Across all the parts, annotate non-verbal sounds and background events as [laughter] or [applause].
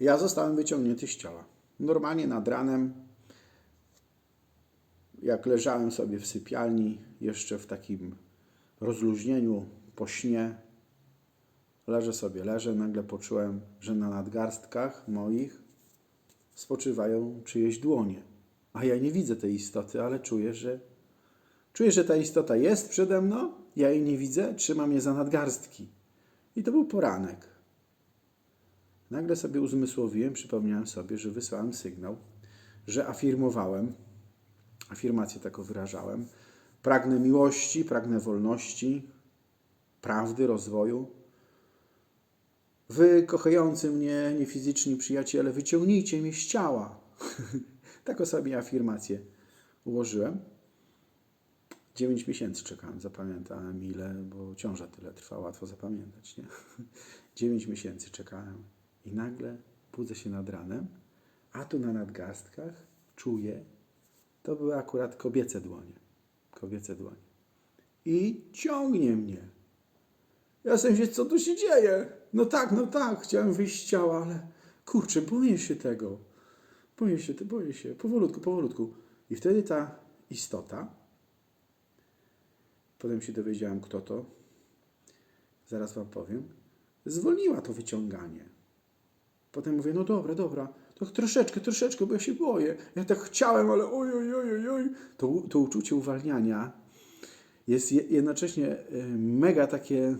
Ja zostałem wyciągnięty z ciała. Normalnie nad ranem, jak leżałem sobie w sypialni, jeszcze w takim rozluźnieniu po śnie, leżę sobie, leżę, nagle poczułem, że na nadgarstkach moich spoczywają czyjeś dłonie. A ja nie widzę tej istoty, ale czuję, że czuję, że ta istota jest przede mną, ja jej nie widzę, trzyma mnie za nadgarstki. I to był poranek. Nagle sobie uzmysłowiłem, przypomniałem sobie, że wysłałem sygnał, że afirmowałem, afirmację taką wyrażałem, pragnę miłości, pragnę wolności, prawdy, rozwoju. Wy, kochający mnie niefizyczni przyjaciele, wyciągnijcie mnie z ciała. [laughs] Taką sobie afirmację ułożyłem. Dziewięć miesięcy czekałem, zapamiętałem ile, bo ciąża tyle trwa, łatwo zapamiętać, nie? [laughs] Dziewięć miesięcy czekałem i nagle budzę się nad ranem, a tu na nadgarstkach czuję, to były akurat kobiece dłonie, kobiece dłonie. I ciągnie mnie. Ja sobie myślę, co tu się dzieje? No tak, no tak, chciałem wyjść z ciała, ale kurczę, boję się tego. Boję się, boję się. Powolutku, powolutku. I wtedy ta istota, potem się dowiedziałem, kto to, zaraz wam powiem, zwolniła to wyciąganie. Potem mówię, no dobra, dobra, to troszeczkę, troszeczkę, bo ja się boję. Ja tak chciałem, ale oj, oj, oj, oj. To, to uczucie uwalniania jest je- jednocześnie y, mega takie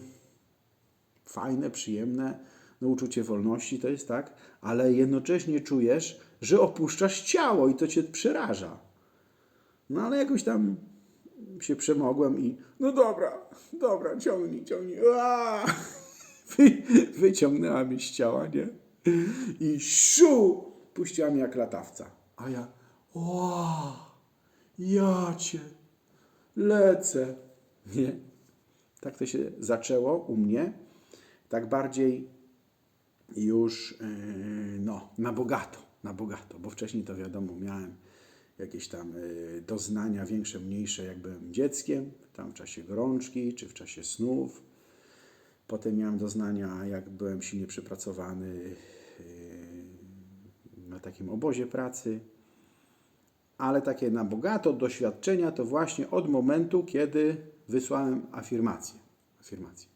fajne, przyjemne, no uczucie wolności to jest tak, ale jednocześnie czujesz, że opuszczasz ciało i to cię przeraża. No ale jakoś tam się przemogłem i no dobra, dobra, ciągnij, ciągnij. [laughs] Wy, wyciągnęła mnie z ciała, nie? I szu! Puściła mnie jak latawca. A ja, o, ja cię, lecę. Nie? Tak to się zaczęło u mnie. Tak bardziej już yy, no, na bogato, na bogato, bo wcześniej to wiadomo, miałem jakieś tam yy, doznania większe, mniejsze, jak byłem dzieckiem, tam w czasie gorączki czy w czasie snów. Potem miałem doznania, jak byłem silnie przepracowany takim obozie pracy. Ale takie na bogato doświadczenia to właśnie od momentu, kiedy wysłałem afirmację. afirmację.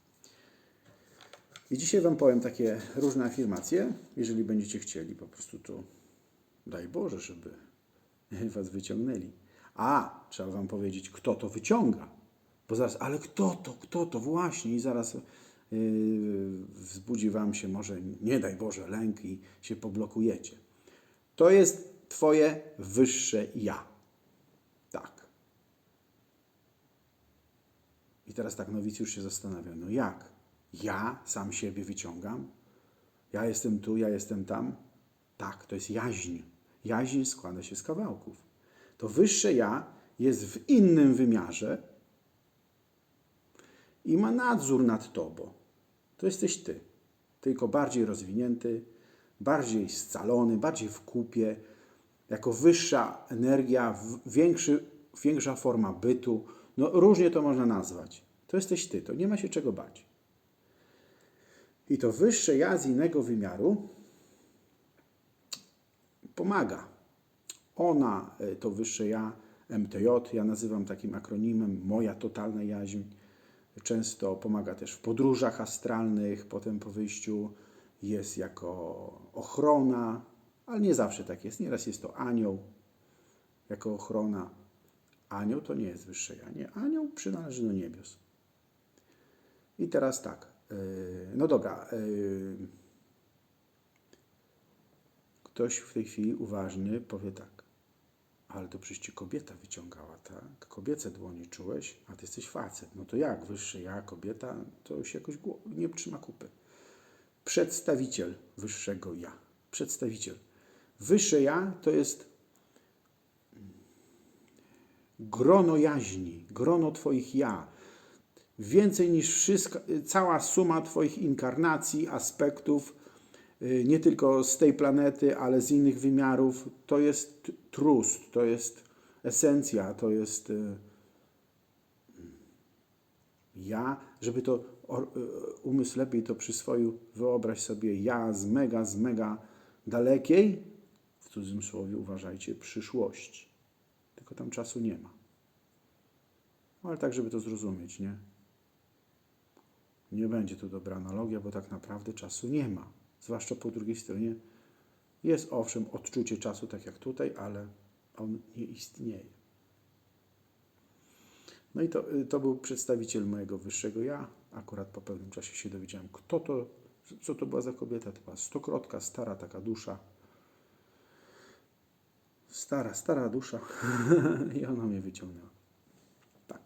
I dzisiaj Wam powiem takie różne afirmacje. Jeżeli będziecie chcieli, po prostu to daj Boże, żeby [laughs] Was wyciągnęli. A, trzeba Wam powiedzieć, kto to wyciąga. Bo zaraz, ale kto to, kto to, właśnie. I zaraz yy, wzbudzi Wam się może, nie daj Boże, lęk i się poblokujecie. To jest Twoje wyższe ja. Tak. I teraz tak nowicjusz się zastanawia, no jak? Ja sam siebie wyciągam? Ja jestem tu, ja jestem tam? Tak, to jest jaźń. Jaźń składa się z kawałków. To wyższe ja jest w innym wymiarze i ma nadzór nad tobą. To jesteś ty. Tylko bardziej rozwinięty, bardziej scalony, bardziej w kupie, jako wyższa energia, większy, większa forma bytu. No różnie to można nazwać. To jesteś ty, to nie ma się czego bać. I to wyższe ja z innego wymiaru pomaga. Ona, e, to wyższe ja, MTJ, ja nazywam takim akronimem moja totalna jaźń. Często pomaga też w podróżach astralnych, potem po wyjściu jest jako ochrona, ale nie zawsze tak jest. Nieraz jest to anioł jako ochrona. Anioł to nie jest wyższe ja, nie. Anioł przynależy do niebios. I teraz tak. yy, No dobra. yy, Ktoś w tej chwili uważny powie tak. Ale to przecież ci kobieta wyciągała, tak? Kobiece dłonie czułeś, a ty jesteś facet. No to jak? Wyższe ja, kobieta, to już jakoś nie trzyma kupy. Przedstawiciel wyższego ja. Przedstawiciel. Wyższe ja to jest grono jaźni, grono Twoich ja. Więcej niż wszystko, cała suma Twoich inkarnacji, aspektów, y, nie tylko z tej planety, ale z innych wymiarów, to jest trust, to jest esencja, to jest y, ja, żeby to umysł lepiej to przyswoił, wyobraź sobie ja z mega, z mega dalekiej, w cudzysłowie uważajcie, przyszłości. Tylko tam czasu nie ma. Ale tak, żeby to zrozumieć, nie? Nie będzie to dobra analogia, bo tak naprawdę czasu nie ma. Zwłaszcza po drugiej stronie jest owszem odczucie czasu, tak jak tutaj, ale on nie istnieje. No i to, to był przedstawiciel mojego wyższego ja. Akurat po pewnym czasie się dowiedziałem, kto to, co to była za kobieta. To była stokrotka, stara taka dusza. Stara, stara dusza. [laughs] I ona mnie wyciągnęła. Tak.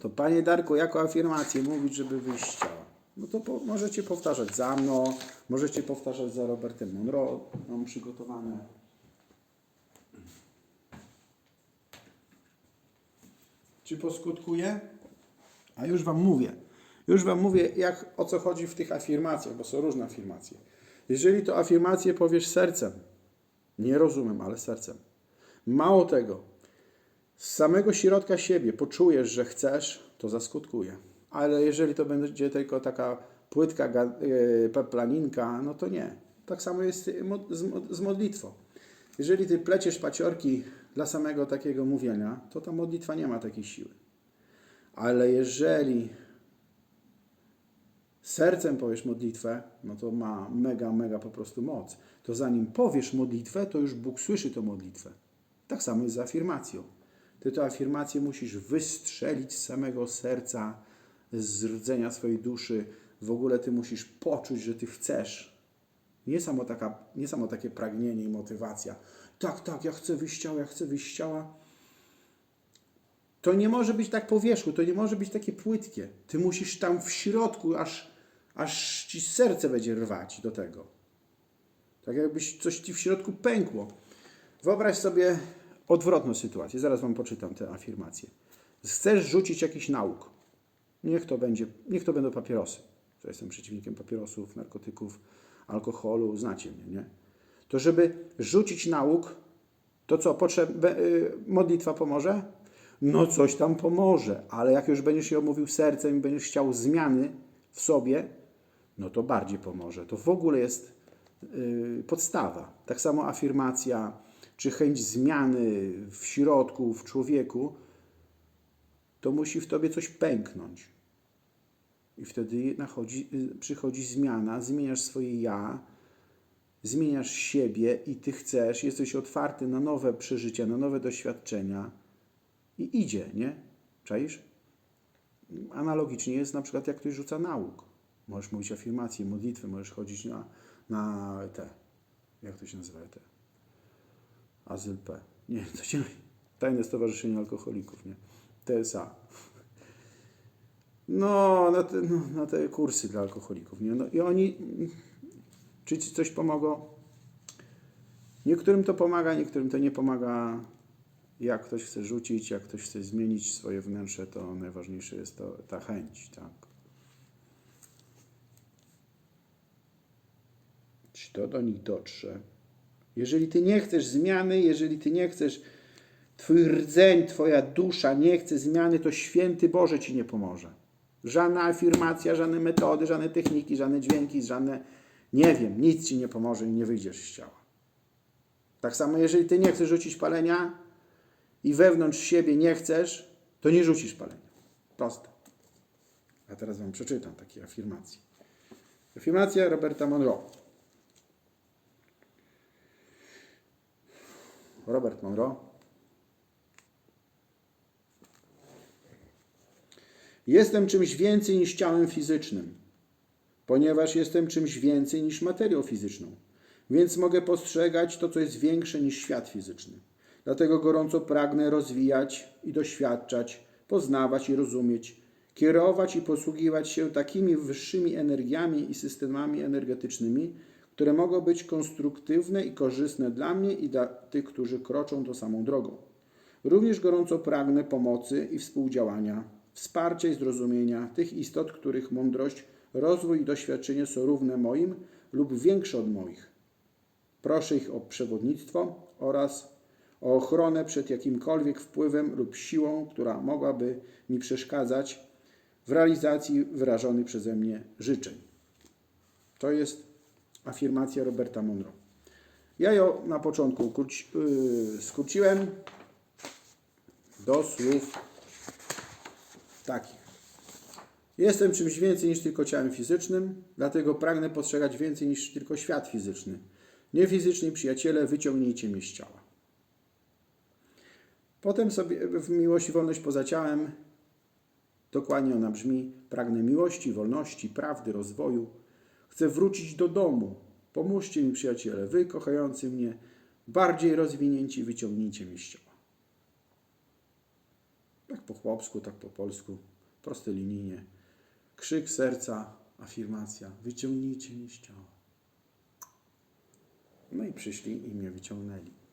To panie Darku, jako afirmację mówić, żeby wyjść z ciała. No to po, możecie powtarzać za mną, możecie powtarzać za Robertem Monroe. Mam przygotowane. Czy poskutkuje? A już Wam mówię. Już Wam mówię, jak, o co chodzi w tych afirmacjach, bo są różne afirmacje. Jeżeli to afirmacje powiesz sercem, nie rozumiem, ale sercem. Mało tego, z samego środka siebie poczujesz, że chcesz, to zaskutkuje. Ale jeżeli to będzie tylko taka płytka e, peplaninka, no to nie. Tak samo jest z modlitwą. Jeżeli ty pleciesz paciorki dla samego takiego mówienia, to ta modlitwa nie ma takiej siły. Ale jeżeli sercem powiesz modlitwę, no to ma mega, mega po prostu moc. To zanim powiesz modlitwę, to już Bóg słyszy tę modlitwę. Tak samo jest z afirmacją. Ty tę afirmację musisz wystrzelić z samego serca, z rdzenia swojej duszy. W ogóle ty musisz poczuć, że ty chcesz. Nie samo, taka, nie samo takie pragnienie i motywacja. Tak, tak, ja chcę wyjść ciała, ja chcę wyjść ciała. To nie może być tak po wierzchu, to nie może być takie płytkie. Ty musisz tam w środku, aż, aż ci serce będzie rwać do tego. Tak jakbyś coś ci w środku pękło. Wyobraź sobie odwrotną sytuację. Zaraz wam poczytam tę afirmację. Chcesz rzucić jakiś nauk. Niech to, będzie, niech to będą papierosy. Ja jestem przeciwnikiem papierosów, narkotyków, alkoholu. Znacie mnie, nie? To żeby rzucić nauk, to co, potrzeb, y, modlitwa pomoże? No coś tam pomoże, ale jak już będziesz ją mówił sercem i będziesz chciał zmiany w sobie, no to bardziej pomoże. To w ogóle jest y, podstawa. Tak samo afirmacja, czy chęć zmiany w środku, w człowieku, to musi w tobie coś pęknąć. I wtedy nachodzi, y, przychodzi zmiana, zmieniasz swoje ja, zmieniasz siebie i ty chcesz, jesteś otwarty na nowe przeżycia, na nowe doświadczenia i idzie, nie? Czaisz? Analogicznie jest na przykład jak ktoś rzuca nauk. Możesz mówić afirmacje, modlitwy, możesz chodzić na, na te, jak to się nazywa te? Azyl P. Nie, to się Tajne Stowarzyszenie Alkoholików, nie? TSA. No, na te, no, na te kursy dla alkoholików, nie? No i oni, czy ci coś pomogą? Niektórym to pomaga, niektórym to nie pomaga. Jak ktoś chce rzucić, jak ktoś chce zmienić swoje wnętrze, to najważniejsze jest to, ta chęć, tak. Czy to do nich dotrze? Jeżeli ty nie chcesz zmiany, jeżeli ty nie chcesz, twój rdzeń, twoja dusza nie chce zmiany, to święty Boże ci nie pomoże. Żadna afirmacja, żadne metody, żadne techniki, żadne dźwięki, żadne, nie wiem, nic ci nie pomoże i nie wyjdziesz z ciała. Tak samo, jeżeli ty nie chcesz rzucić palenia i wewnątrz siebie nie chcesz, to nie rzucisz palenia. Proste. A teraz wam przeczytam takie afirmacje. Afirmacja Roberta Monroe. Robert Monroe. Jestem czymś więcej niż ciałem fizycznym, ponieważ jestem czymś więcej niż materią fizyczną, więc mogę postrzegać to, co jest większe niż świat fizyczny. Dlatego gorąco pragnę rozwijać i doświadczać, poznawać i rozumieć, kierować i posługiwać się takimi wyższymi energiami i systemami energetycznymi, które mogą być konstruktywne i korzystne dla mnie i dla tych, którzy kroczą tą samą drogą. Również gorąco pragnę pomocy i współdziałania, wsparcia i zrozumienia tych istot, których mądrość, rozwój i doświadczenie są równe moim lub większe od moich. Proszę ich o przewodnictwo oraz o ochronę przed jakimkolwiek wpływem lub siłą, która mogłaby mi przeszkadzać w realizacji wyrażonych przeze mnie życzeń. To jest afirmacja Roberta Monroe. Ja ją na początku yy, skróciłem do słów takich. Jestem czymś więcej niż tylko ciałem fizycznym, dlatego pragnę postrzegać więcej niż tylko świat fizyczny. Niefizyczni przyjaciele, wyciągnijcie mnie z ciała. Potem sobie w miłość i wolność poza ciałem dokładnie ona brzmi: pragnę miłości, wolności, prawdy, rozwoju. Chcę wrócić do domu. Pomóżcie mi, przyjaciele, wy kochający mnie, bardziej rozwinięci, wyciągnijcie mnie z ciała. Tak po chłopsku, tak po polsku, prostolinijnie. Krzyk serca, afirmacja: wyciągnijcie mnie z ciała. No i przyszli i mnie wyciągnęli.